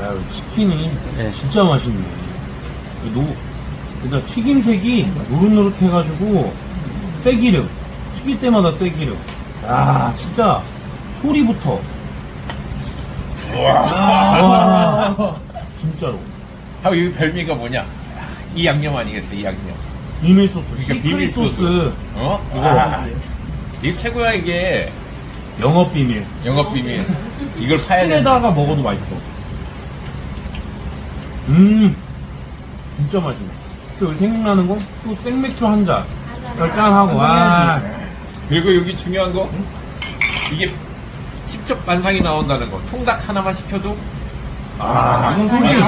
아, 치킨이 네. 진짜 맛있네. 노, 그러니까 튀김색이 노릇노릇해가지고 쇠기름. 튀길 때마다 쇠기름. 아, 진짜 소리부터. 와, 진짜로. 아, 이 별미가 뭐냐? 이 양념 아니겠어, 이 양념. 비밀 소스, 그러니까 비밀 소스, 소스. 어? 이거 아, 이게 최고야, 이게. 영업 비밀. 영업 비밀. 이걸 파야 돼. 찌에다가 먹어도 맛있어. 음, 진짜 맛있네. 또 여기 생각나는 건 또 생맥주 한 잔. 이걸 짠하고, 와. 그리고 여기 중요한 거. 이게 십첩 반상이 나온다는 거. 통닭 하나만 시켜도 아, 솔직히